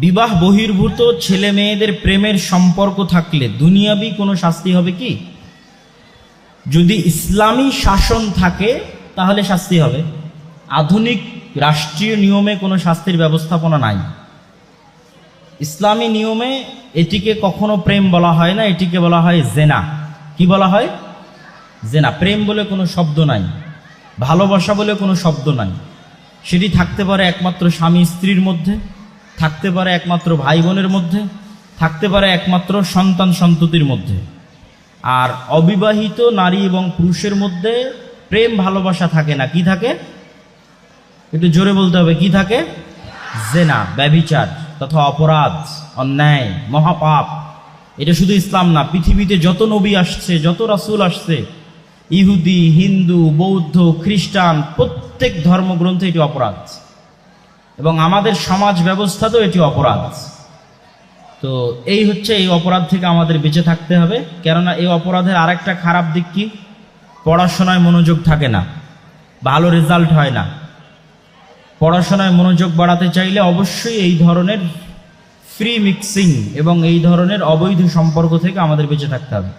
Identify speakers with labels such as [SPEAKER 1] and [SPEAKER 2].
[SPEAKER 1] বিবাহ বহির্ভূত ছেলে মেয়েদের প্রেমের সম্পর্ক থাকলে দুনিয়াবি কোনো শাস্তি হবে কি? যদি ইসলামী শাসন থাকে, তাহলে শাস্তি হবে। আধুনিক রাষ্ট্রীয় নিয়মে কোনো শাস্তির ব্যবস্থাপনা নাই। ইসলামী নিয়মে এটিকে কখনো প্রেম বলা হয় না, এটিকে বলা হয় জেনা। কি বলা হয়? জেনা। প্রেম বলে কোনো শব্দ নাই। ভালোবাসা বলে কোনো শব্দ নাই। সেটি থাকতে পারে একমাত্র স্বামী স্ত্রীর মধ্যে। থাকতে পারে একমাত্র ভাই বোনের মধ্যে, থাকতে পারে একমাত্র সন্তান সন্ততির মধ্যে। আর অবিবাহিত নারী এবং পুরুষের মধ্যে প্রেম ভালোবাসা থাকে না। কি থাকে? একটু জোরে বলতে হবে, কি থাকে? জেনা, ব্যভিচার তথা অপরাধ, অন্যায়, মহাপাপ। এটা শুধু ইসলাম না, পৃথিবীতে যত নবী আসছে, যত রাসুল আসছে, ইহুদি, হিন্দু, বৌদ্ধ, খ্রিস্টান, প্রত্যেক ধর্মগ্রন্থে এটি অপরাধ। এবং আমাদের সমাজ ব্যবস্থাতেও এটি অপরাধ। তো এই হচ্ছে এই অপরাধ থেকে আমাদের বেঁচে থাকতে হবে। কেননা এই অপরাধের আরেকটা খারাপ দিক কি? পড়াশোনায় মনোযোগ থাকে না। ভালো রেজাল্ট হয় না। পড়াশোনায় মনোযোগ বাড়াতে চাইলে অবশ্যই এই ধরনের ফ্রি মিক্সিং এবং এই ধরনের অবৈধ সম্পর্ক থেকে আমাদের বেঁচে থাকতে হবে।